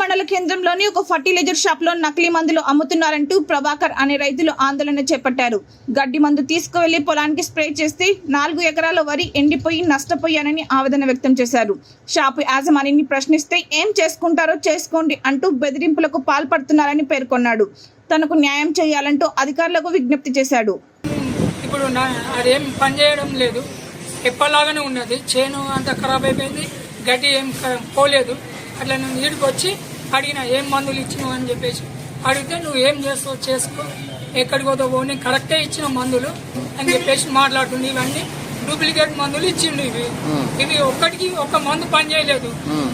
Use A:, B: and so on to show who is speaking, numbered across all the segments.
A: మండల కేంద్రంలోని ఒక ఫర్టిలైజర్ షాప్లో నకిలీ మందులు అమ్ముతున్నారంటూ ప్రభాకర్ అనే రైతులు ఆందోళన చేపట్టారు. గడ్డి మందు తీసుకువెళ్ళి పొలానికి స్ప్రే చేస్తే నాలుగు ఎకరాల వరి ఎండిపోయి నష్టపోయానని ఆవేదన వ్యక్తం చేశారు. షాపు యాజమానిని ప్రశ్నిస్తే ఏం చేసుకుంటారో చేసుకోండి అంటూ బెదిరింపులకు పాల్పడుతున్నారని పేర్కొన్నాడు. తనకు న్యాయం చేయాలంటూ అధికారులకు విజ్ఞప్తి చేశాడు.
B: ఇప్పుడు అదేం పని చేయడం లేదు. ఎప్పలాగానే ఉన్నది. చేను అంత ఖరాబ్ అయిపోయింది. గడ్డి ఏం పోలేదు. అట్లా నేను ఈడికి వచ్చి అడిగిన ఏం మందులు ఇచ్చినావు అని చెప్పేసి అడిగితే నువ్వు ఏం చేస్తావు చేసుకో ఎక్కడికి పోతావు పో, నేను కరెక్టే ఇచ్చిన మందులు అని చెప్పేసి మాట్లాడుతుంది ఇవన్నీ డూప్లికేట్ మందులు ఇచ్చిండు ఇవి. ఇవి ఒక్కటికి ఒక్క మందు పని చేయలేదు.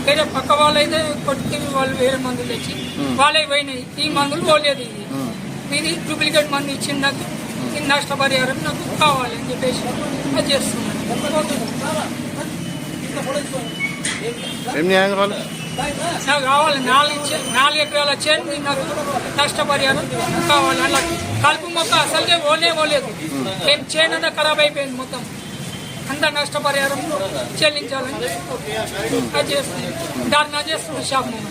B: వేరే పక్క వాళ్ళైతే కొట్టి వాళ్ళు వేరే మందులు తెచ్చి వాళ్ళే పోయినాయి. ఈ మందులు పోలేదు ఇది ఇది డూప్లికేట్ మందు ఇచ్చింది నాకు. ఇది నష్టపరిహారం నాకు కావాలి అని చెప్పేసి అది చేస్తున్నాను.
C: ఏం న్యాయం కావాలి?
B: నాకు కావాలి నాలుగు నాలుగు ఎకరాల చేను నాకు నష్టపరిహారం కావాలి అలా కలుపు మొక్క అసలుకే ఓలే పోలేదు. ఏం చేను ఖరాబ్ అయిపోయింది మొత్తం. అంత నష్టపరిహారం చెల్లించాలని అది చేస్తుంది. ధర్నా చేస్తుంది షాప్ ముందు